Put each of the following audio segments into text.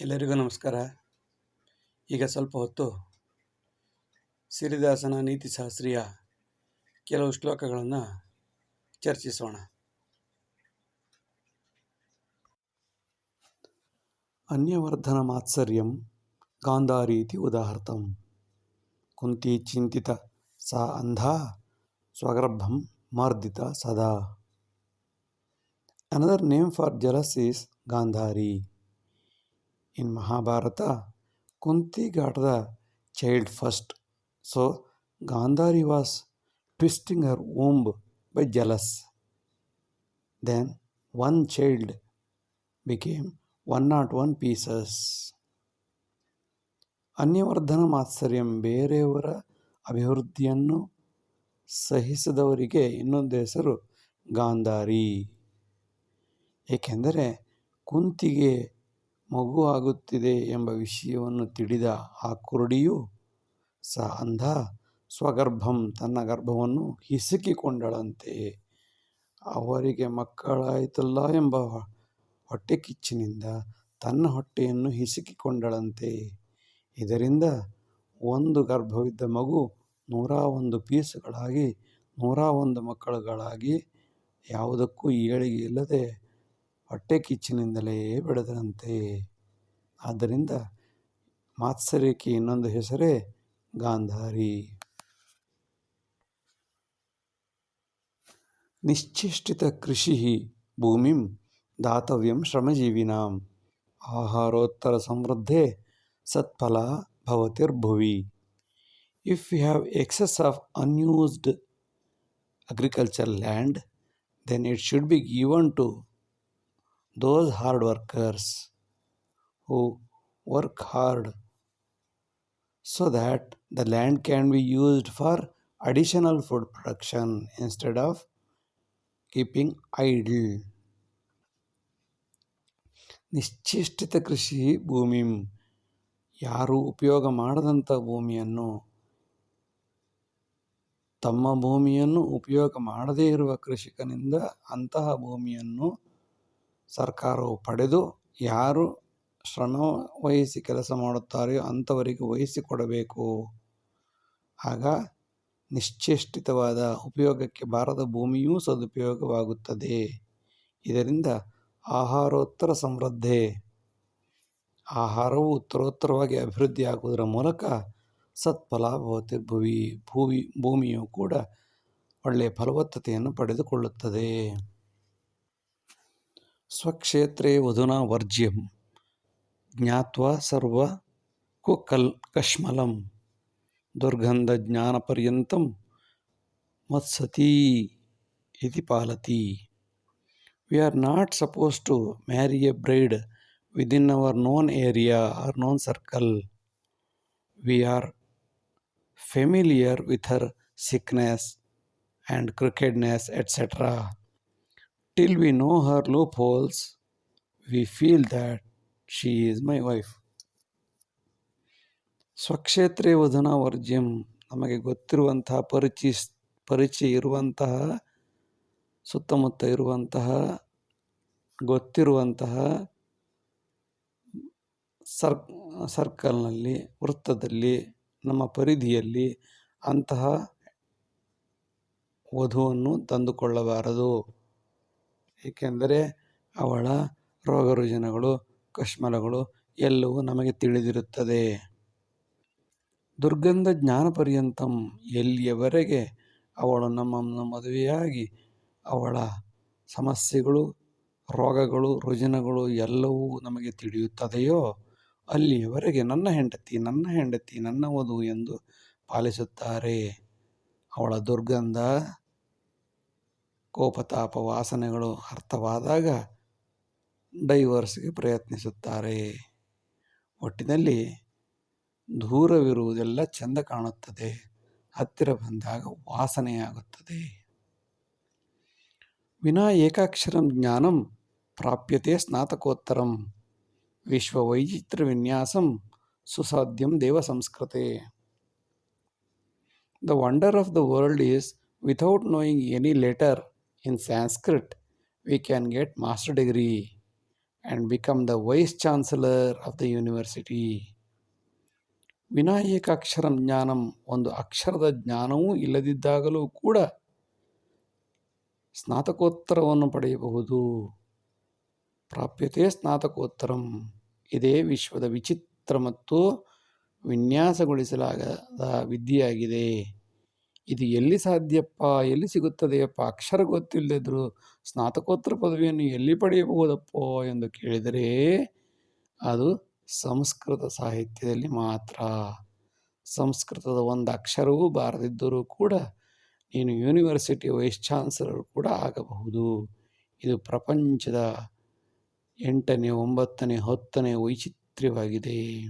ಎಲ್ಲರಿಗೂ ನಮಸ್ಕಾರ. ಈಗ ಸ್ವಲ್ಪ ಹೊತ್ತು ಸಿರಿದಾಸನ ನೀತಿಶಾಸ್ತ್ರೀಯ ಕೆಲವು ಶ್ಲೋಕಗಳನ್ನು ಚರ್ಚಿಸೋಣ. ಅನ್ಯವರ್ಧನ ಮಾತ್ಸರ್ಯಂ ಗಾಂಧಾರೀತಿ ಉದಾಹರ್ತಂ ಕುಂತಿ ಚಿಂತಿತ ಸಾ ಅಂಧ, ಸ್ವಗರ್ಭಂ ಮಾರ್ದಿತ ಸದಾ. Another name for jealous is Gandhari in Mahabharata Kunti got the child first. So, Gandhari was twisting her womb by jealous. Then one child become one nought one pieces. ಅನ್ಯವರ್ಧನ ಆತ್ಸರ್ಯಂ ಬೇರೆಯವರ ಅಭಿವೃದ್ಧಿಯನ್ನು ಸಹಿಸಿದವರಿಗೆ ಇನ್ನೊಂದು ಹೆಸರು ಗಾಂಧಾರಿ. ಏಕೆಂದರೆ ಕುಂತಿಗೆ ಮಗು ಆಗುತ್ತಿದೆ ಎಂಬ ವಿಷಯವನ್ನು ತಿಳಿದ ಆ ಕುರುಡಿಯು ಸ ಅಂಧ ಸ್ವಗರ್ಭಂ ತನ್ನ ಗರ್ಭವನ್ನು ಹಿಸುಕಿಕೊಂಡಳಂತೆ. ಅವರಿಗೆ ಮಕ್ಕಳಾಯಿತಲ್ಲ ಎಂಬ ಹೊಟ್ಟೆ ಕಿಚ್ಚಿನಿಂದ ತನ್ನ ಹೊಟ್ಟೆಯನ್ನು ಹಿಸುಕಿಕೊಂಡಳಂತೆ. ಇದರಿಂದ ಒಂದು ಗರ್ಭವಿದ್ದ ಮಗು ನೂರ ಒಂದು ಪೀಸುಗಳಾಗಿ ನೂರ ಒಂದು ಮಕ್ಕಳುಗಳಾಗಿ ಯಾವುದಕ್ಕೂ ಏಳಿಗೆ ಇಲ್ಲದೆ ಹೊಟ್ಟೆ ಕಿಚ್ಚಿನಿಂದಲೇ ಬೆಳೆದರಂತೆ ಆದ್ದರಿಂದ ಮಾತ್ಸರ್ಯಕ್ಕೆ ಇನ್ನೊಂದು ಹೆಸರೇ ಗಾಂಧಾರಿ. ನಿಶ್ಚೇಷ್ಟಿತ ಕೃಷಿ ಭೂಮಿಂ ದಾತವ್ಯಂ ಶ್ರಮಜೀವಿನಾಂ. ಆಹಾರೋತ್ತರ ಸಮೃದ್ಧೆ ಸತ್ಫಲ ಭವತಿರ್ಭುವಿ. If you have excess of unused agriculture land then it should be given to those hard workers who work hard so that the land can be used for additional food production instead of keeping idle. nischishtita ಕೃಷಿ ಭೂಮಿ yaru ಉಪಯೋಗ ಮಾಡದಂಥ ಭೂಮಿಯನ್ನು ತಮ್ಮ ಭೂಮಿಯನ್ನು ಉಪಯೋಗ ಮಾಡದೇ ಇರುವ ಕೃಷಿಕನಿಂದ ಅಂತಹ ಭೂಮಿಯನ್ನು ಸರ್ಕಾರವು ಪಡೆದು ಯಾರು ಶ್ರಮ ವಹಿಸಿ ಕೆಲಸ ಮಾಡುತ್ತಾರೆಯೋ ಅಂಥವರಿಗೆ ವಹಿಸಿಕೊಡಬೇಕು ಆಗ ನಿಶ್ಚೇಷ್ಟಿತವಾದ ಉಪಯೋಗಕ್ಕೆ ಬಾರದ ಭೂಮಿಯೂ ಸದುಪಯೋಗವಾಗುತ್ತದೆ. ಇದರಿಂದ ಆಹಾರೋತ್ತರ ಸಮೃದ್ಧೆ. ಆಹಾರವು ಉತ್ತರೋತ್ತರವಾಗಿ ಅಭಿವೃದ್ಧಿಯಾಗುವುದರ ಮೂಲಕ ಸತ್ಫಲ ಭವತಿ ಭೂಮಿ ಭೂವಿ ಭೂಮಿಯು ಕೂಡ ಒಳ್ಳೆಯ ಫಲವತ್ತತೆಯನ್ನು ಪಡೆದುಕೊಳ್ಳುತ್ತದೆ. స్వక్షేత్రే వధునా వర్జ్యం జ్ఞాత్వా సర్వ కుకల్ కష్మలం దుర్గంధ జ్ఞానపర్యంతం మత్సతి ఇది పాలతి we are not supposed to marry a bride within our known area or known circle. We are familiar with her sickness and crookedness, etc. till we know her loopholes, we feel that she is my wife. ಸ್ವಕ್ಷೇತ್ರೇ ವಧನ ವರ್ಜ್ಯಂ ನಮಗೆ ಗೊತ್ತಿರುವಂತಹ ಪರಿಚಯ ಪರಿಚಯ ಇರುವಂತಹ ಸುತ್ತಮುತ್ತ ಇರುವಂತಹ ಗೊತ್ತಿರುವಂತಹ sir ಸರ್ಕಲ್ನಲ್ಲಿ ವೃತ್ತದಲ್ಲಿ ನಮ್ಮ ಪರಿಧಿಯಲ್ಲಿ ಅಂತಹ ವಧುವನ್ನು ತಂದುಕೊಳ್ಳಬಾರದು ಏಕೆಂದರೆ ಅವಳ ರೋಗ ರುಜಿನಗಳು ಕಶ್ಮಲಗಳು ಎಲ್ಲವೂ ನಮಗೆ ತಿಳಿದಿರುತ್ತದೆ. ದುರ್ಗಂಧ ಜ್ಞಾನ ಪರ್ಯಂತಂ ಎಲ್ಲಿಯವರೆಗೆ ಅವಳು ನಮ್ಮನ್ನು ಮದುವೆಯಾಗಿ ಅವಳ ಸಮಸ್ಯೆಗಳು, ರೋಗಗಳು, ರುಜಿನಗಳು ಎಲ್ಲವೂ ನಮಗೆ ತಿಳಿಯುತ್ತದೆಯೋ ಅಲ್ಲಿಯವರೆಗೆ ನನ್ನ ಹೆಂಡತಿ ನನ್ನ ಹೆಂಡತಿ ನನ್ನ ವಧು ಎಂದು ಪಾಲಿಸುತ್ತಾರೆ. ಅವಳ ದುರ್ಗಂಧ ಕೋಪತಾಪ ವಾಸನೆಗಳು ಅರ್ಥವಾದಾಗ ಡೈವರ್ಸ್ಗೆ ಪ್ರಯತ್ನಿಸುತ್ತಾರೆ. ಒಟ್ಟಿನಲ್ಲಿ ದೂರವಿರುವುದೆಲ್ಲ ಚೆಂದ ಕಾಣುತ್ತದೆ. ಹತ್ತಿರ ಬಂದಾಗ ವಾಸನೆಯಾಗುತ್ತದೆ. ವಿನಾ ಏಕಾಕ್ಷರಂ ಜ್ಞಾನಂ ಪ್ರಾಪ್ಯತೆ ಸ್ನಾತಕೋತ್ತರಂ. ವಿಶ್ವವೈಚಿತ್ರ ವಿನ್ಯಾಸಂ ಸುಸಾಧ್ಯಂ ದೇವ ಸಂಸ್ಕೃತೆ. The wonder of the world is without knowing any letter in Sanskrit, we can get master degree and become the vice chancellor of the university. ವಿನಾಯಕ ಅಕ್ಷರಂ ಜ್ಞಾನಂ ಒಂದು ಅಕ್ಷರದ ಜ್ಞಾನವೂ ಇಲ್ಲದಿದ್ದಾಗಲೂ ಕೂಡ ಸ್ನಾತಕೋತ್ತರವನ್ನು ಪಡೆಯಬಹುದು. ಪ್ರಾಪ್ಯತೆ ಸ್ನಾತಕೋತ್ತರಂ. ಇದೇ ವಿಶ್ವದ ವಿಚಿತ್ರ ಮತ್ತು ವಿನ್ಯಾಸಗೊಳಿಸಲಾಗದ ವಿದ್ಯೆಯಾಗಿದೆ. ಇದು ಎಲ್ಲಿ ಸಾಧ್ಯಪ್ಪ? ಎಲ್ಲಿ ಸಿಗುತ್ತದೆಯಪ್ಪ? ಅಕ್ಷರ ಗೊತ್ತಿಲ್ಲದಿದ್ದರೂ ಸ್ನಾತಕೋತ್ತರ ಪದವಿಯನ್ನು ಎಲ್ಲಿ ಪಡೆಯಬಹುದಪ್ಪೋ ಎಂದು ಕೇಳಿದರೆ ಅದು ಸಂಸ್ಕೃತ ಸಾಹಿತ್ಯದಲ್ಲಿ ಮಾತ್ರ. ಸಂಸ್ಕೃತದ ಒಂದು ಅಕ್ಷರವೂ ಬಾರದಿದ್ದರೂ ಕೂಡ ನೀನು ಯೂನಿವರ್ಸಿಟಿ ವೈಸ್ ಚಾನ್ಸಲರ್ ಕೂಡ ಆಗಬಹುದು. ಇದು ಪ್ರಪಂಚದ ಎಂಟನೇ, ಒಂಬತ್ತನೇ, ಹತ್ತನೇ ವೈಚಿತ್ರ್ಯವಾಗಿದೆ.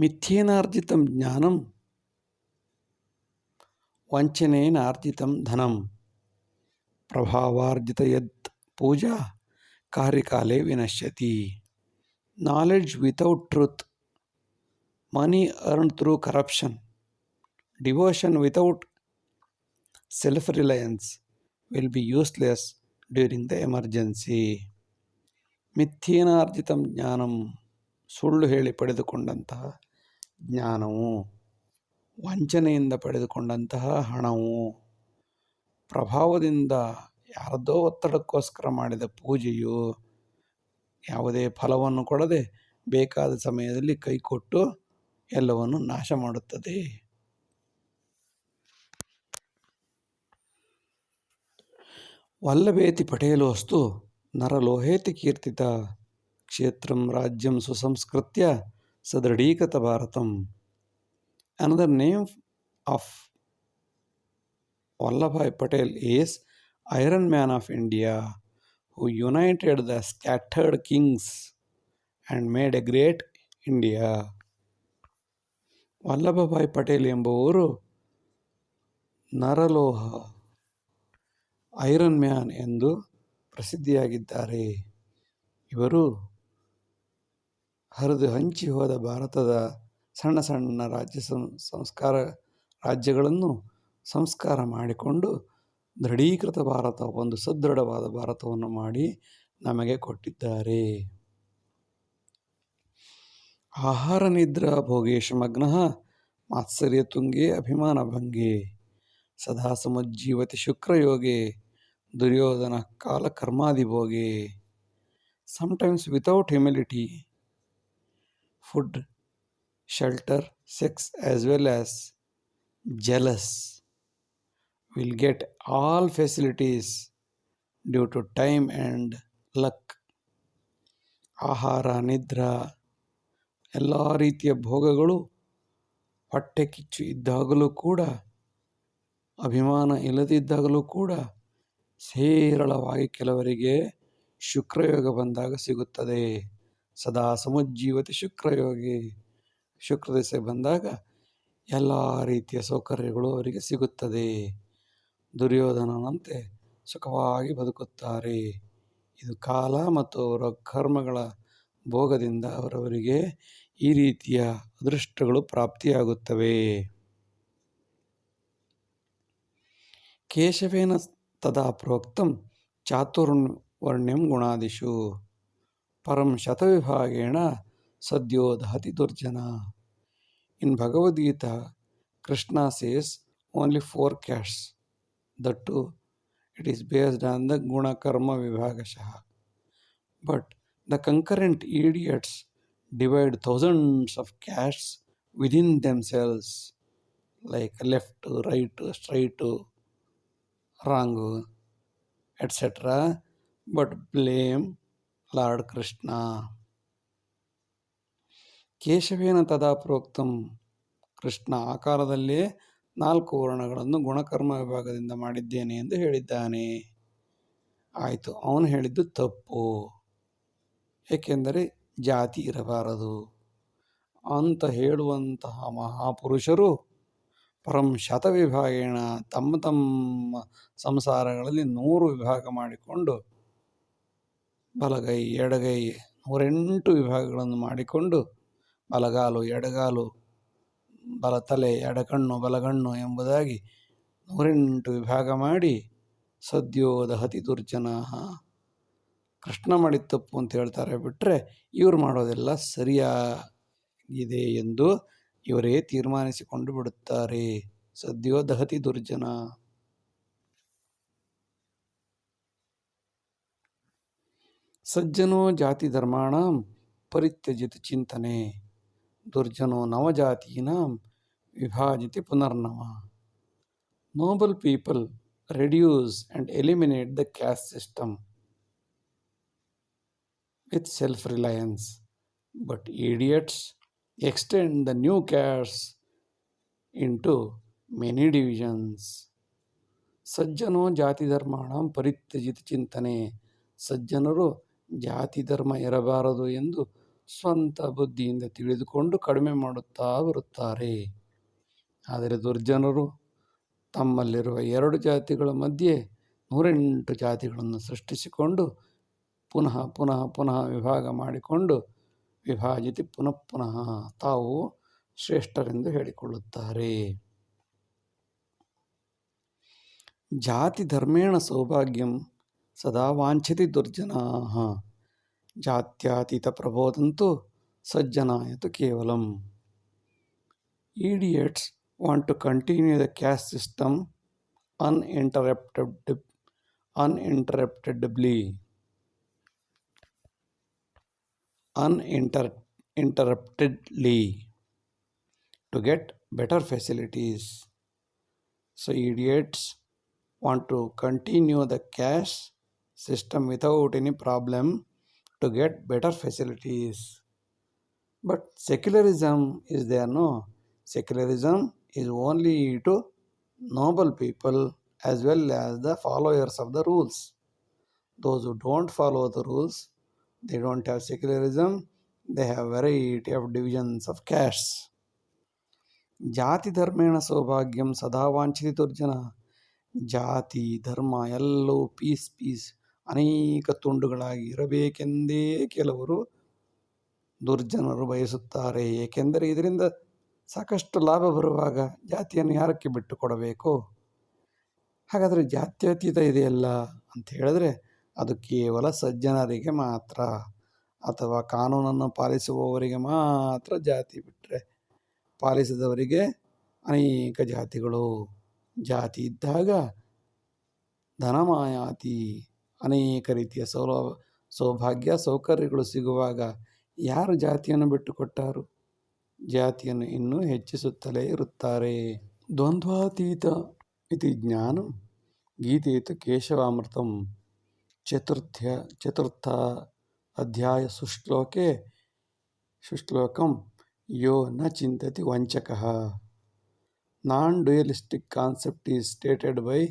ಮಿಥ್ಯೇನಾರ್ಜಿತಂ ಜ್ಞಾನಂ ವಂಚನೇನಾರ್ಜಿತಂ ಧನಂ ಪ್ರಭಾವಾರ್ಜಿತ ಯತ್ ಪೂಜಾ ಕಾರ್ಯಕಾಲೇ ವಿನಶ್ಯತಿ knowledge without truth money earn through corruption devotion without self reliance will be useless during the emergency ಮಿಥ್ಯೇನಾರ್ಜಿತಂ ಜ್ಞಾನಂ ಸುಳ್ಳು ಹೇಳಿ ಪಡೆದುಕೊಂಡಂತಹ ಜ್ಞಾನವು ವಂಚನೆಯಿಂದ ಪಡೆದುಕೊಂಡಂತಹ ಹಣವು ಪ್ರಭಾವದಿಂದ ಯಾರದೋ ಒತ್ತಡಕ್ಕೋಸ್ಕರ ಮಾಡಿದ ಪೂಜೆಯು ಯಾವುದೇ ಫಲವನ್ನು ಕೊಡದೆ ಬೇಕಾದ ಸಮಯದಲ್ಲಿ ಕೈಕೊಟ್ಟು ಎಲ್ಲವನ್ನು ನಾಶ ಮಾಡುತ್ತದೆ. ವಲ್ಲಭೇತಿ ಪಟೇಲೋಸ್ತು ನರಲೋಹೇತಿ ಕೀರ್ತಿತ ಕ್ಷೇತ್ರಂ ರಾಜ್ಯಂ ಸುಸಂಸ್ಕೃತ್ಯ ಸದೃಢೀಕೃತ Bharatam. Another name of Vallabhai Patel is Iron Man of India, who united the scattered kings and made a great India. Vallabhbhai Patel ಎಂಬುವರು ನರಲೋಹ ಐರನ್ ಮ್ಯಾನ್ ಎಂದು ಪ್ರಸಿದ್ಧಿಯಾಗಿದ್ದಾರೆ ಇವರು ಹರಿದು ಹಂಚಿ ಹೋದ ಭಾರತದ ಸಣ್ಣ ಸಣ್ಣ ರಾಜ್ಯ ಸಂಸ್ಕಾರ ರಾಜ್ಯಗಳನ್ನು ಸಂಸ್ಕಾರ ಮಾಡಿಕೊಂಡು ದೃಢೀಕೃತ ಭಾರತ, ಒಂದು ಸದೃಢವಾದ ಭಾರತವನ್ನು ಮಾಡಿ ನಮಗೆ ಕೊಟ್ಟಿದ್ದಾರೆ. ಆಹಾರ ನಿದ್ರಾ ಭೋಗೇಶ ಮಗ್ನ, ಮಾತ್ಸರ್ಯ ತುಂಗೆ ಅಭಿಮಾನ ಭಂಗೆ, ಸದಾ ಸಮಜ್ಜೀವತಿ ಶುಕ್ರಯೋಗೆ, ದುರ್ಯೋಧನ ಕಾಲ ಕರ್ಮಾದಿಭೋಗೆ sometimes without humility food shelter, sex as well as jealous. Will get all facilities due to time and luck. ಆಹಾರ ನಿದ್ರಾ ಎಲ್ಲ ರೀತಿಯ ಭೋಗಗಳು ಹೊಟ್ಟೆ ಕಿಚ್ಚು ಇದ್ದಾಗಲೂ ಕೂಡ ಅಭಿಮಾನ ಇಲ್ಲದಿದ್ದಾಗಲೂ ಕೂಡ ಸೇರಳವಾಗಿ ಕೆಲವರಿಗೆ ಶುಕ್ರಯೋಗ ಬಂದಾಗ ಸಿಗುತ್ತದೆ. ಸದಾ ಸಮುಜ್ಜೀವತಿ ಶುಕ್ರಯೋಗಿ. ಶುಕ್ರದಶೆ ಬಂದಾಗ ಎಲ್ಲ ರೀತಿಯ ಸೌಕರ್ಯಗಳು ಅವರಿಗೆ ಸಿಗುತ್ತದೆ. ದುರ್ಯೋಧನನಂತೆ ಸುಖವಾಗಿ ಬದುಕುತ್ತಾರೆ. ಇದು ಕಾಲ ಮತ್ತು ಅವರ ಕರ್ಮಗಳ ಭೋಗದಿಂದ ಅವರವರಿಗೆ ಈ ರೀತಿಯ ಅದೃಷ್ಟಗಳು ಪ್ರಾಪ್ತಿಯಾಗುತ್ತವೆ. ಕೇಶವೇನ ತದಾ ಪ್ರೋಕ್ತಂ ಚಾತುರ್ವರ್ಣ್ಯಂ ಗುಣಾದಿಶು ಪರಂ ಶತವಿಭಾಗೇಣ सद्योद सद्योदहति दुर्जना। In Bhagavad Gita Krishna says only four castes do it is based on the गुणकर्म विभागश। But the concurrent idiots divide thousands of castes within themselves like left right straight wrong etcetera but blame lord Krishna ಕೇಶವೇನ ತದಾ ಪ್ರೋಕ್ತಂ ಕೃಷ್ಣ ಆಕಾರದಲ್ಲೇ ನಾಲ್ಕು ವರ್ಣಗಳನ್ನು ಗುಣಕರ್ಮ ವಿಭಾಗದಿಂದ ಮಾಡಿದ್ದೇನೆ ಎಂದು ಹೇಳಿದ್ದಾನೆ. ಆಯಿತು, ಅವನು ಹೇಳಿದ್ದು ತಪ್ಪು. ಏಕೆಂದರೆ ಜಾತಿ ಇರಬಾರದು. ಅಂತ ಹೇಳುವಂತಹ ಮಹಾಪುರುಷರು ಪರಂ ಶತವಿಭಾಗೇಣ ತಮ್ಮ ತಮ್ಮ ಸಂಸಾರಗಳಲ್ಲಿ ನೂರು ವಿಭಾಗ ಮಾಡಿಕೊಂಡು ಬಲಗೈ, ಎಡಗೈ ನೂರೆಂಟು ವಿಭಾಗಗಳನ್ನು ಮಾಡಿಕೊಂಡು ಬಲಗಾಲು, ಎಡಗಾಲು ಬಲ ತಲೆ ಎಡಕಣ್ಣು, ಬಲಗಣ್ಣು ಎಂಬುದಾಗಿ ನೂರೆಂಟು ವಿಭಾಗ ಮಾಡಿ ಸದ್ಯೋದಹತಿ ದುರ್ಜನ. ಕೃಷ್ಣ ಮಾಡಿದ ತಪ್ಪು ಅಂತ ಹೇಳ್ತಾರೆ ಬಿಟ್ಟರೆ ಇವ್ರು ಮಾಡೋದೆಲ್ಲ ಸರಿಯಾಗಿದೆ ಎಂದು ಇವರೇ ತೀರ್ಮಾನಿಸಿಕೊಂಡು ಬಿಡುತ್ತಾರೆ. ಸದ್ಯೋ ದಹತಿ ದುರ್ಜನ. ಸಜ್ಜನೋ ಜಾತಿ ಧರ್ಮಾಣಂ ಪರಿತ್ಯಜಿತ ಚಿಂತನೆ. ದುರ್ಜನೋ ನವಜಾತೀನಾಂ ವಿಭಾಜಿತಿ ಪುನರ್ನವ noble people reduce and eliminate the caste system with self reliance, but idiots extend the new castes into many divisions. ಸಜ್ಜನೋ ಜಾತಿ ಧರ್ಮಾಣ ಪರಿತ್ಯಜಿತ ಚಿಂತನೆ ಸಜ್ಜನರು ಜಾತಿ ಧರ್ಮ ಇರಬಾರದು ಎಂದು ಸ್ವಂತ ಬುದ್ಧಿಯಿಂದ ತಿಳಿದುಕೊಂಡು ಕಡಿಮೆ ಮಾಡುತ್ತಾ ಬರುತ್ತಾರೆ. ಆದರೆ ದುರ್ಜನರು ತಮ್ಮಲ್ಲಿರುವ ಎರಡು ಜಾತಿಗಳ ಮಧ್ಯೆ ನೂರೆಂಟು ಜಾತಿಗಳನ್ನು ಸೃಷ್ಟಿಸಿಕೊಂಡು ಪುನಃ ಪುನಃ ಪುನಃ ವಿಭಾಗ ಮಾಡಿಕೊಂಡು ವಿಭಾಜಿತಿ ಪುನಃ ಪುನಃ ತಾವು ಶ್ರೇಷ್ಠರೆಂದು ಹೇಳಿಕೊಳ್ಳುತ್ತಾರೆ. ಜಾತಿ ಧರ್ಮೇಣ ಸೌಭಾಗ್ಯಂ ಸದಾ ವಾಂಛತಿ ದುರ್ಜನಾ. జాత్యాతీత ప్రబోధంతో సజ్జనాయత కేవలం idiots want to continue the caste system uninterrupted, uninterruptedly. Uninterruptedly to get better facilities. So, idiots want to continue the caste system without any problem to get better facilities. But secularism is there no? Secularism is only to noble people as well as the followers of the rules. Those who don't follow the rules, they don't have secularism, they have variety of divisions of castes. ಜಾತಿ ಧರ್ಮೇಣ ಸೌಭಾಗ್ಯಂ ಸದಾ ವಾಂಛಿತ ದುರ್ಜನ ಜಾತಿ ಧರ್ಮ ಎಲ್ಲವೂ piece piece ಅನೇಕ ತುಂಡುಗಳಾಗಿ ಇರಬೇಕೆಂದೇ ಕೆಲವರು ದುರ್ಜನರು ಬಯಸುತ್ತಾರೆ. ಏಕೆಂದರೆ ಇದರಿಂದ ಸಾಕಷ್ಟು ಲಾಭ ಬರುವಾಗ ಜಾತಿಯನ್ನು ಯಾರಕ್ಕೆ ಬಿಟ್ಟು ಕೊಡಬೇಕು ಹಾಗಾದರೆ ಜಾತ್ಯತೀತ ಇದೆಯಲ್ಲ ಅಂತ ಹೇಳಿದ್ರೆ ಅದು ಕೇವಲ ಸಜ್ಜನರಿಗೆ ಮಾತ್ರ. ಅಥವಾ ಕಾನೂನನ್ನು ಪಾಲಿಸುವವರಿಗೆ ಮಾತ್ರ ಜಾತಿ ಬಿಟ್ಟರೆ ಪಾಲಿಸಿದವರಿಗೆ ಅನೇಕ ಜಾತಿಗಳು. ಜಾತಿ ಇದ್ದಾಗ ಧನಮಾಯಾತಿ ಅನೇಕ ರೀತಿಯ ಸೌಲಭ, ಸೌಭಾಗ್ಯ, ಸೌಕರ್ಯಗಳು ಸಿಗುವಾಗ ಯಾರು ಜಾತಿಯನ್ನು ಬಿಟ್ಟುಕೊಟ್ಟಾರು? ಜಾತಿಯನ್ನು ಇನ್ನೂ ಹೆಚ್ಚಿಸುತ್ತಲೇ ಇರುತ್ತಾರೆ. ದ್ವಂದ್ವಾತೀತ ಇತಿ ಜ್ಞಾನಂ ಗೀತೆಯಿತು ಕೇಶವಾಮೃತಂ. ಚತುರ್ಥ್ಯ, ಚತುರ್ಥ ಅಧ್ಯಾಯ ಸುಶ್ಲೋಕೆ, ಸುಶ್ಲೋಕಂ, ಯೋ ನ ಚಿಂತತಿ ವಂಚಕ. Non dualistic concept is stated by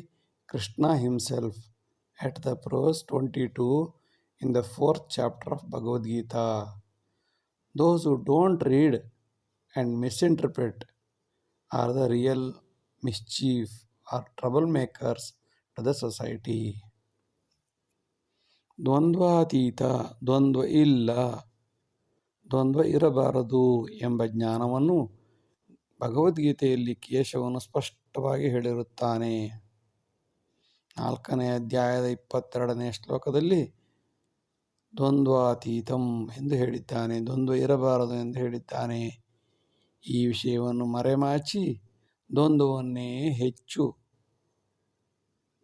Krishna himself. At the prose 22 in the fourth chapter of Bhagavad Gita. Those who don't read and misinterpret are the real mischief or troublemakers to the society. ದ್ವಂದ್ವಾತೀತ ದ್ವಂದ್ವ ಇಲ್ಲ ದ್ವಂದ್ವ ಇರಬಾರದು ಎಂಬ ಜ್ಞಾನವನ್ನು ಭಗವದ್ಗೀತೆಯಲ್ಲಿ ಕೇಶವನು ಸ್ಪಷ್ಟವಾಗಿ ಹೇಳಿರುತ್ತಾನೆ ನಾಲ್ಕನೇ ಅಧ್ಯಾಯದ ಇಪ್ಪತ್ತೆರಡನೇ ಶ್ಲೋಕದಲ್ಲಿ ದ್ವಂದ್ವಾತೀತಂ ಎಂದು ಹೇಳಿದ್ದಾನೆ, ದ್ವಂದ್ವ ಇರಬಾರದು ಎಂದು ಹೇಳಿದ್ದಾನೆ. ಈ ವಿಷಯವನ್ನು ಮರೆಮಾಚಿ ದ್ವಂದ್ವವನ್ನೇ ಹೆಚ್ಚು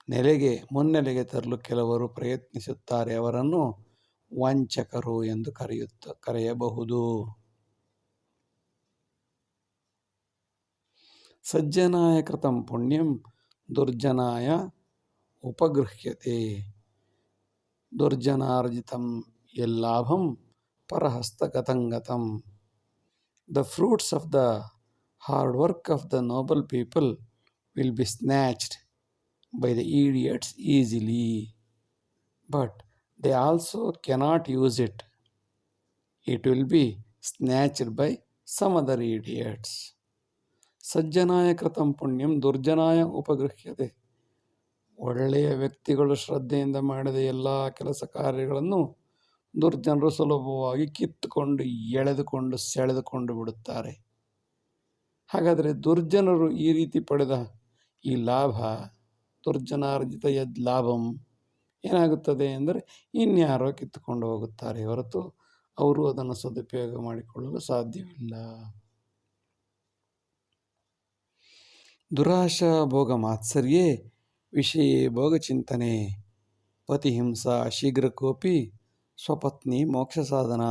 ನೆಲೆಗೆ, ಮುನ್ನೆಲೆಗೆ ತರಲು ಕೆಲವರು ಪ್ರಯತ್ನಿಸುತ್ತಾರೆ, ಅವರನ್ನು ವಂಚಕರು ಎಂದು ಕರೆಯುತ್ತ, ಕರೆಯಬಹುದು. ಸಜ್ಜನಾಯ ಕೃತಂ ಪುಣ್ಯಂ ದುರ್ಜನಾಯ ಉಪಗೃಹ್ಯತೆ ದುರ್ಜನಾರ್ಜಿತಂ ಯಲ್ಲಾಭಂ ಪರಹಸ್ತಗತಂಗತಂ the fruits of the hard work of the noble people will be snatched by the idiots easily, but they also cannot use it. It will be snatched by some other idiots. ಸಜ್ಜನಾಯ ಕೃತಂ ಪುಣ್ಯಂ ದುರ್ಜನಾಯ ಉಪಗೃಹ್ಯತೆ ಒಳ್ಳೆಯ ವ್ಯಕ್ತಿಗಳು ಶ್ರದ್ಧೆಯಿಂದ ಮಾಡಿದ ಎಲ್ಲ ಕೆಲಸ ಕಾರ್ಯಗಳನ್ನು ದುರ್ಜನರು ಸುಲಭವಾಗಿ ಕಿತ್ತುಕೊಂಡು, ಎಳೆದುಕೊಂಡು, ಸೆಳೆದುಕೊಂಡು ಬಿಡುತ್ತಾರೆ. ಹಾಗಾದರೆ ದುರ್ಜನರು ಈ ರೀತಿ ಪಡೆದ ಈ ಲಾಭ, ದುರ್ಜನಾರ್ಜಿತ ಯದ್ ಲಾಭಂ ಏನಾಗುತ್ತದೆ ಎಂದರೆ ಇನ್ಯಾರೋ ಕಿತ್ತುಕೊಂಡು ಹೋಗುತ್ತಾರೆ ಹೊರತು ಅವರು ಅದನ್ನು ಸದುಪಯೋಗ ಮಾಡಿಕೊಳ್ಳಲು ಸಾಧ್ಯವಿಲ್ಲ. ದುರಾಶಾ ಭೋಗ ಮಾತ್ಸರ್ಯೇ ವಿಷಯೇ ಭೋಗಚಿಂತನೆ, ಪತಿಹಿಂಸಾ, ಶೀಘ್ರಕೋಪಿ, ಸ್ವಪತ್ನಿ ಮೋಕ್ಷ ಸಾಧನ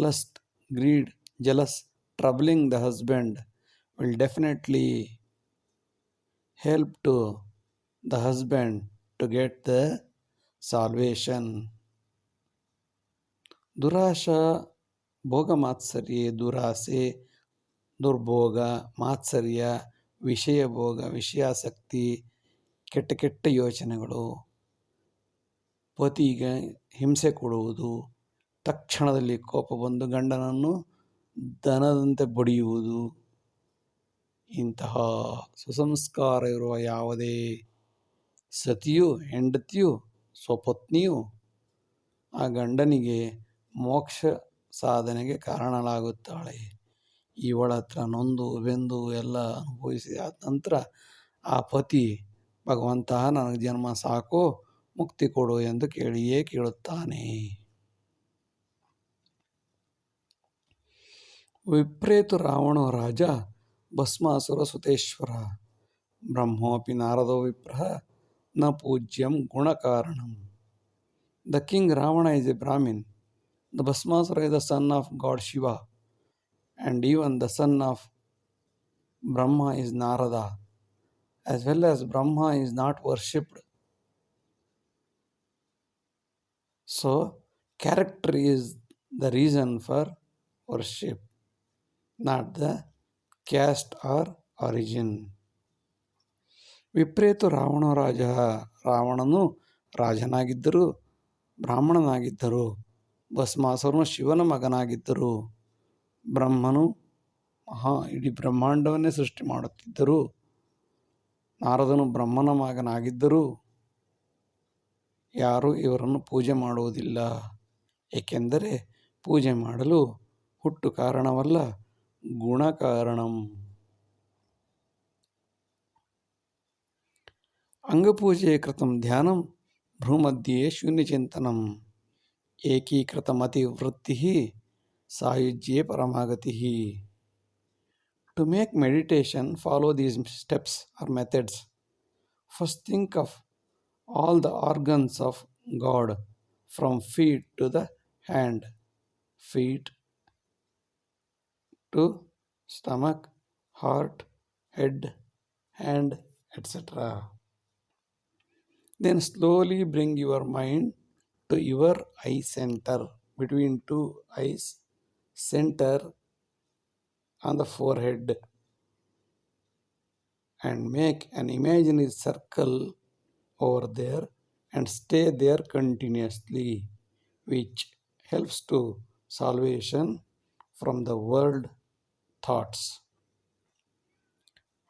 lust greed, jealous, troubling the husband will definitely help to the husband to get the salvation. ದುರಾಶ ಭೋಗ ಮಾತ್ಸರ್ಯೆ, ದುರಾಸೆ, ದುರ್ಭೋಗ ಮಾತ್ಸರ್ಯ. ವಿಷಯ ಭೋಗ, ವಿಷಯಾಸಕ್ತಿ, ಕೆಟ್ಟ ಕೆಟ್ಟ ಯೋಚನೆಗಳು, ಪತಿಗೆ ಹಿಂಸೆ ಕೊಡುವುದು, ತಕ್ಷಣದಲ್ಲಿ ಕೋಪ ಬಂದು ಗಂಡನನ್ನು ದನದಂತೆ ಬಡಿಯುವುದು, ಇಂತಹ ಸುಸಂಸ್ಕಾರ ಇರುವ ಯಾವುದೇ ಸತಿಯು, ಹೆಂಡತಿಯು, ಸ್ವಪತ್ನಿಯು ಆ ಗಂಡನಿಗೆ ಮೋಕ್ಷ ಸಾಧನೆಗೆ ಕಾರಣಲಾಗುತ್ತಾಳೆ ಇವಳ ಹತ್ರ ನೊಂದು, ಬೆಂದು ಎಲ್ಲ ಅನುಭವಿಸಿ ಆದ ನಂತರ ಆ ಪತಿ, ಭಗವಂತ, ನನಗೆ ಜನ್ಮ ಸಾಕು, ಮುಕ್ತಿ ಕೊಡು ಎಂದು ಕೇಳಿಯೇ ಕೇಳುತ್ತಾನೆ. ವಿಪ್ರೇತು ರಾವಣ ರಾಜ ಭಸ್ಮಾಸುರ ಸುತೇಶ್ವರ. ಬ್ರಹ್ಮೋಪಿ ನಾರದೋ ವಿಪ್ರಹ, ನ ಪೂಜ್ಯಂ ಗುಣಕಾರಣಂ. The king Ravana is a Brahmin. The Bhasmasura is the son of god Shiva. And even the son of Brahma is Narada, as well as Brahma is not worshipped. So, character is the reason for worship, not the caste or origin. ವಿಪ್ರೇತು ರಾವಣ ರಾಜ ರಾವಣನು ರಾಜನಾಗಿದ್ದರು ಬ್ರಾಹ್ಮಣನಾಗಿದ್ದರು ಭಸ್ಮಾಸುರನು ಶಿವನ ಮಗನಾಗಿದ್ದರು ಬ್ರಹ್ಮನು ಮಹಾ ಇಡೀ ಬ್ರಹ್ಮಾಂಡವನ್ನೇ ಸೃಷ್ಟಿ ಮಾಡುತ್ತಿದ್ದರು. ನಾರದನು ಬ್ರಹ್ಮನ ಮಗನಾಗಿದ್ದರೂ. ಯಾರೂ ಇವರನ್ನು ಪೂಜೆ ಮಾಡುವುದಿಲ್ಲ. ಏಕೆಂದರೆ ಪೂಜೆ ಮಾಡಲು ಹುಟ್ಟು ಕಾರಣವಲ್ಲ, ಗುಣ ಕಾರಣಂ. ಅಂಗಪೂಜೆ ಕೃತಂ ಧ್ಯಾನಂ ಭ್ರೂಮಧ್ಯೆ ಶೂನ್ಯಚಿಂತನಂ. ಏಕೀಕೃತಮತಿವೃತ್ತಿ Sayujye Paramagatihi. To make meditation, follow these steps or methods. First, think of all the organs of God from feet to the hand, feet to stomach, heart, head, hand, etc. Then slowly bring your mind to your eye center between two eyes center on the forehead and make an imaginary circle over there and stay there continuously which helps to salvation from the world thoughts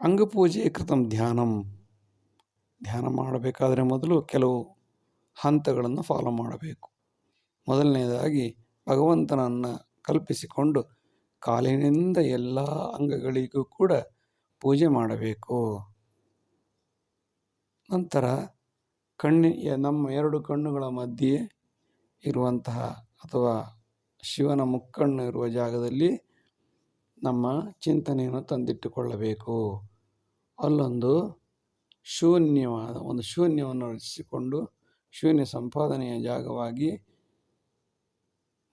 ಅಂಗಪೂಜೆ ಕೃತಂ ಧ್ಯಾನಂ ಧ್ಯಾನ ಮಾಡಬೇಕಾದರೆ ಮೊದಲು ಕೆಲವು ಹಂತಗಳನ್ನು follow ಮಾಡಬೇಕು ಮೊದಲನೇದಾಗಿ ಭಗವಂತನನ್ನು ಕಲ್ಪಿಸಿಕೊಂಡು ಕಾಲಿನಿಂದ ಎಲ್ಲ ಅಂಗಗಳಿಗೂ ಕೂಡ ಪೂಜೆ ಮಾಡಬೇಕು. ನಂತರ ಕಣ್ಣಿ ನಮ್ಮ ಎರಡು ಕಣ್ಣುಗಳ ಮಧ್ಯೆ ಇರುವಂತಹ ಅಥವಾ ಶಿವನ ಮುಕ್ಕಣ್ಣು ಇರುವ ಜಾಗದಲ್ಲಿ ನಮ್ಮ ಚಿಂತನೆಯನ್ನು ತಂದಿಟ್ಟುಕೊಳ್ಳಬೇಕು. ಅಲ್ಲೊಂದು ಶೂನ್ಯವಾದ, ಒಂದು ಶೂನ್ಯವನ್ನು ರಚಿಸಿಕೊಂಡು ಶೂನ್ಯ ಸಂಪಾದನೆಯ ಜಾಗವಾಗಿ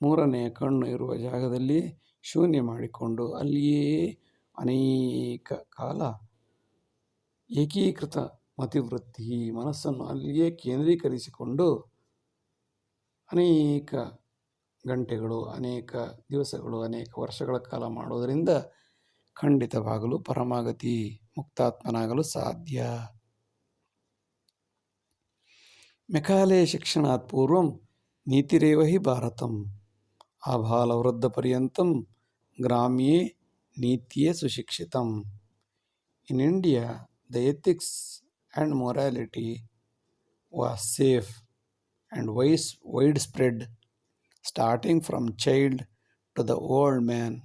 ಮೂರನೆಯ ಕಣ್ಣು ಇರುವ ಜಾಗದಲ್ಲಿ ಶೂನ್ಯ ಮಾಡಿಕೊಂಡು ಅಲ್ಲಿಯೇ ಅನೇಕ ಕಾಲ ಏಕೀಕೃತ ಮತಿವೃತ್ತಿ ಮನಸ್ಸನ್ನು ಅಲ್ಲಿಯೇ ಕೇಂದ್ರೀಕರಿಸಿಕೊಂಡು ಅನೇಕ ಗಂಟೆಗಳು, ಅನೇಕ ದಿವಸಗಳು, ಅನೇಕ ವರ್ಷಗಳ ಕಾಲ ಮಾಡೋದರಿಂದ ಖಂಡಿತವಾಗಲು ಪರಮಾಗತಿ ಮುಕ್ತಾತ್ಮನಾಗಲು ಸಾಧ್ಯ. ಮೆಕಾಲೆ ಶಿಕ್ಷಣಾತ್ ಪೂರ್ವಂ ನೀತಿರೇವ ಹಿ ಭಾರತಂ. ಆಬಾಲವೃದ್ಧಪರ್ಯಂತಂ ಗ್ರಾಮ್ಯೇ ನೀತಿಯೇ ಸುಶಿಕ್ಷಿತಂ. In India the ethics and morality was safe and wise wide spread starting from child to the old man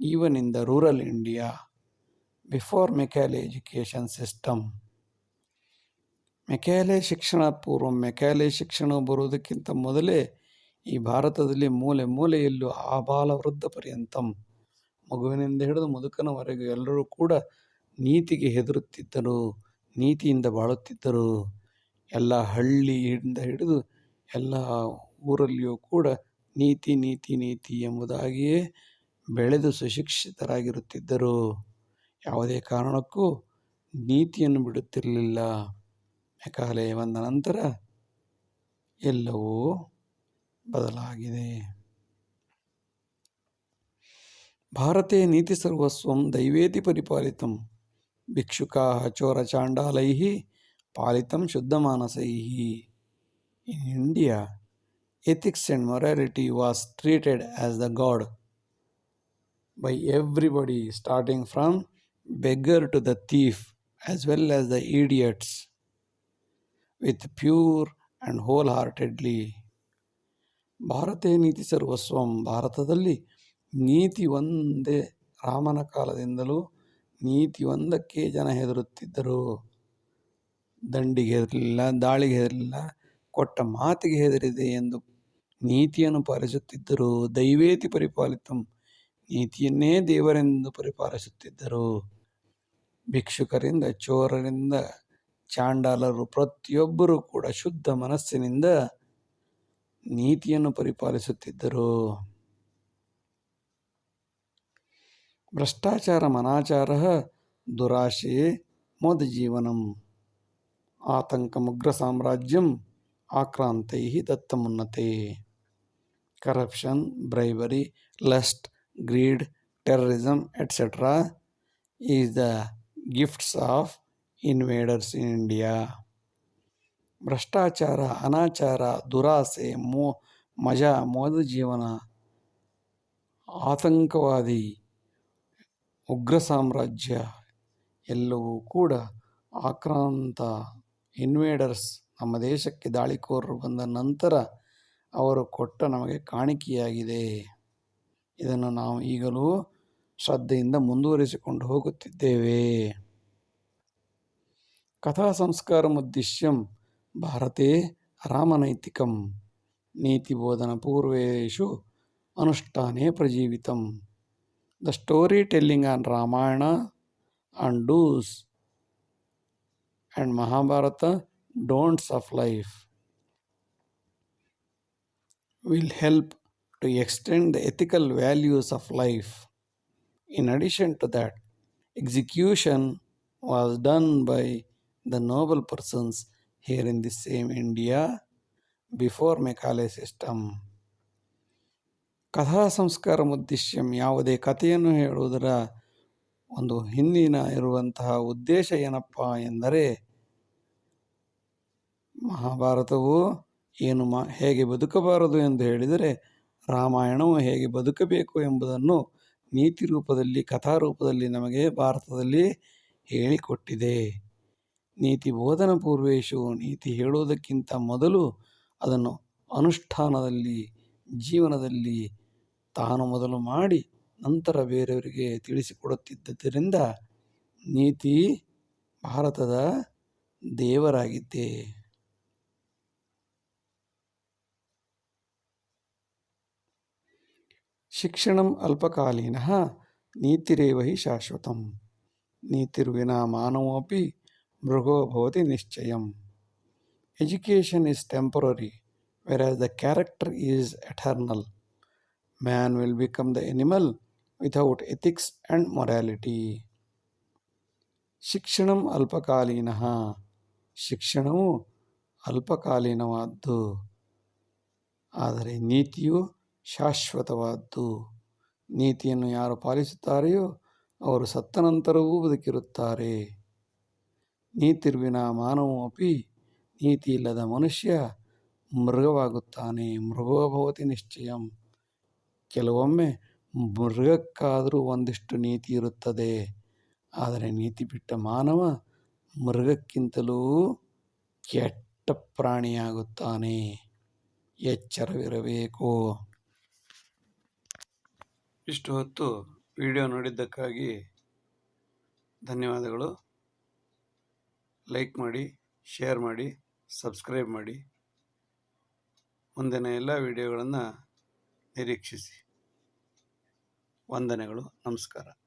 even in the rural India before Macaulay education system Macaulay ಶಿಕ್ಷಣ ಪೂರ್ವ ಮೆಕ್ಯಾಲೆ ಶಿಕ್ಷಣ ಬರುವುದಕ್ಕಿಂತ ಮೊದಲೇ ಈ ಭಾರತದಲ್ಲಿ ಮೂಲೆ ಮೂಲೆಯಲ್ಲೂ ಆಬಾಲ ವೃದ್ಧ ಪರ್ಯಂತಂ ಮಗುವಿನಿಂದ ಹಿಡಿದು ಮುದುಕನವರೆಗೂ ಎಲ್ಲರೂ ಕೂಡ ನೀತಿಗೆ ಹೆದರುತ್ತಿದ್ದರು, ನೀತಿಯಿಂದ ಬಾಳುತ್ತಿದ್ದರು. ಎಲ್ಲ ಹಳ್ಳಿಯಿಂದ ಹಿಡಿದು ಎಲ್ಲ ಊರಲ್ಲಿಯೂ ಕೂಡ ನೀತಿ ನೀತಿ ನೀತಿ ಎಂಬುದಾಗಿಯೇ ಬೆಳೆದು ಸುಶಿಕ್ಷಿತರಾಗಿರುತ್ತಿದ್ದರು. ಯಾವುದೇ ಕಾರಣಕ್ಕೂ ನೀತಿಯನ್ನು ಬಿಡುತ್ತಿರಲಿಲ್ಲ. ಮೆಕಾಲೆ ಬಂದ ನಂತರ ಎಲ್ಲವೂ ಬದಲಾಗಿದೆ ಭಾರತೆ ನೀತಿ ಸರ್ವಸ್ವಂ ದೈವೇತಿ ಪರಿಪಾಲಿತಂ ಭಿಕ್ಷುಕಾ ಚೋರಚಾಂಡಾಲೈ ಪಾಲಿತಂ ಶುದ್ಧಮಾನಸೈ in India ethics and morality was treated as the god by everybody starting from beggar to the thief as well as the idiots with pure and wholeheartedly ಭಾರತೇ ನೀತಿ ಸರ್ವಸ್ವಂ. ಭಾರತದಲ್ಲಿ ನೀತಿ ಒಂದೇ. ರಾಮನ ಕಾಲದಿಂದಲೂ ನೀತಿ ಒಂದಕ್ಕೆ ಜನ ಹೆದರುತ್ತಿದ್ದರು. ದಂಡಿಗೆ ಹೆದರಲಿಲ್ಲ, ದಾಳಿಗೆ ಹೆದರಲಿಲ್ಲ, ಕೊಟ್ಟ ಮಾತಿಗೆ ಹೆದರಿದೆ ಎಂದು ನೀತಿಯನ್ನು ಪಾಲಿಸುತ್ತಿದ್ದರು. ದೈವೇತಿ ಪರಿಪಾಲಿತಂ, ನೀತಿಯನ್ನೇ ದೇವರೆಂದು ಪರಿಪಾಲಿಸುತ್ತಿದ್ದರು. ಭಿಕ್ಷುಕರಿಂದ, ಚೋರರಿಂದ, ಚಾಂಡಾಲರು ಪ್ರತಿಯೊಬ್ಬರೂ ಕೂಡ ಶುದ್ಧ ಮನಸ್ಸಿನಿಂದ ನೀತಿಯನ್ನು ಪರಿಪಾಲಿಸುತ್ತಿದ್ದರು. ಭ್ರಷ್ಟಾಚಾರ ಮನಾಚಾರ ದುರಾಶೆ ಮೋದ ಜೀವನಂ. ಆತಂಕಮುಗ್ರ ಸಾಮ್ರಾಜ್ಯಂ ಆಕ್ರಾಂತೈ ದತ್ತಮುನ್ನತೆ corruption bribery lust, greed terrorism etcetera is the gifts of invaders in India. ಭ್ರಷ್ಟಾಚಾರ, ಅನಾಚಾರ, ದುರಾಸೆ, ಮೋ, ಮಜಾ ಮೋದ ಜೀವನ, ಆತಂಕವಾದಿ, ಉಗ್ರ ಸಾಮ್ರಾಜ್ಯ ಎಲ್ಲವೂ ಕೂಡ ಆಕ್ರಾಂತ ಇನ್ವೇಡರ್ಸ್ ನಮ್ಮ ದೇಶಕ್ಕೆ ದಾಳಿಕೋರರು ಬಂದ ನಂತರ ಅವರು ಕೊಟ್ಟ ನಮಗೆ ಕಾಣಿಕೆಯಾಗಿದೆ. ಇದನ್ನು ನಾವು ಈಗಲೂ ಶ್ರದ್ಧೆಯಿಂದ ಮುಂದುವರಿಸಿಕೊಂಡು ಹೋಗುತ್ತಿದ್ದೇವೆ. ಕಥಾ ಸಂಸ್ಕಾರ ಸಂಸ್ಕಾರಮುದ್ದೇಶ್ಯಂ भारते रामनैतिकं नीतिबोधनपूर्वेषु अनुष्ठाने प्रजीवितं the story telling on Ramayana and dos and Mahabharata don'ts of life will help to extend the ethical values of life. In addition to that execution was done by the noble persons here in the same India before Macaulay system. ಕಥಾ ಸಂಸ್ಕಾರ ಉದ್ದೇಶ್ಯಂ ಯಾವುದೇ ಕಥೆಯನ್ನು ಹೇಳುವುದರ ಒಂದು ಹಿಂದಿನ ಇರುವಂತಹ ಉದ್ದೇಶ ಏನಪ್ಪ ಎಂದರೆ ಮಹಾಭಾರತವು ಏನು ಮಾ ಹೇಗೆ ಬದುಕಬಾರದು ಎಂದು ಹೇಳಿದರೆ ರಾಮಾಯಣವು ಹೇಗೆ ಬದುಕಬೇಕು ಎಂಬುದನ್ನು ನೀತಿ ರೂಪದಲ್ಲಿ ಕಥಾ ರೂಪದಲ್ಲಿ ನಮಗೆ ಭಾರತದಲ್ಲಿ ಹೇಳಿಕೊಟ್ಟಿದೆ ನೀತಿ ಬೋಧನ ಪೂರ್ವೇಶು, ನೀತಿ ಹೇಳುವುದಕ್ಕಿಂತ ಮೊದಲು ಅದನ್ನು ಅನುಷ್ಠಾನದಲ್ಲಿ, ಜೀವನದಲ್ಲಿ ತಾನು ಮೊದಲು ಮಾಡಿ ನಂತರ ಬೇರೆಯವರಿಗೆ ತಿಳಿಸಿಕೊಡುತ್ತಿದ್ದರಿಂದ ನೀತಿ ಭಾರತದ ದೇವರಾಗಿದ್ದೆ. ಶಿಕ್ಷಣಂ ಅಲ್ಪಕಾಲೀನ ನೀತಿರೇವ ಹಿ ಶಾಶ್ವತಂ. ನೀತಿರ್ವಿನಾ ಮಾನವೋಪಿ ಮೃಗೋ ಭವತಿ ನಿಶ್ಚಯಂ. Education is temporary whereas the character is eternal man will become the animal without ethics and morality ಶಿಕ್ಷಣಂ ಅಲ್ಪಕಾಲೀನಃ. ಶಿಕ್ಷಣವು ಅಲ್ಪಕಾಲೀನವಾದ್ದು. ಆದರೆ ನೀತಿಯು ಶಾಶ್ವತವಾದ್ದು. ನೀತಿಯನ್ನು ಯಾರು ಪಾಲಿಸುತ್ತಾರೆಯೋ ಅವರು ಸತ್ತ ನಂತರವೂ ಬದುಕಿರುತ್ತಾರೆ. ನೀತಿರ್ವಿನ ಮಾನವೋಪಿ ನೀತಿ ಇಲ್ಲದ ಮನುಷ್ಯ ಮೃಗವಾಗುತ್ತಾನೆ ಮೃಗೋಭವತಿ ನಿಶ್ಚಯಂ. ಕೆಲವೊಮ್ಮೆ ಮೃಗಕ್ಕಾದರೂ ಒಂದಿಷ್ಟು ನೀತಿ ಇರುತ್ತದೆ. ಆದರೆ ನೀತಿ ಬಿಟ್ಟ ಮಾನವ ಮೃಗಕ್ಕಿಂತಲೂ ಕೆಟ್ಟ ಪ್ರಾಣಿಯಾಗುತ್ತಾನೆ. ಎಚ್ಚರವಿರಬೇಕು. ಇಷ್ಟು ಹೊತ್ತು ವಿಡಿಯೋ ನೋಡಿದ್ದಕ್ಕಾಗಿ ಧನ್ಯವಾದಗಳು. ಲೈಕ್ ಮಾಡಿ ಶೇರ್ ಮಾಡಿ ಸಬ್ಸ್ಕ್ರೈಬ್ ಮಾಡಿ. ಮುಂದಿನ ಎಲ್ಲ ವಿಡಿಯೋಗಳನ್ನು ನಿರೀಕ್ಷಿಸಿ. ವಂದನೆಗಳು ನಮಸ್ಕಾರ.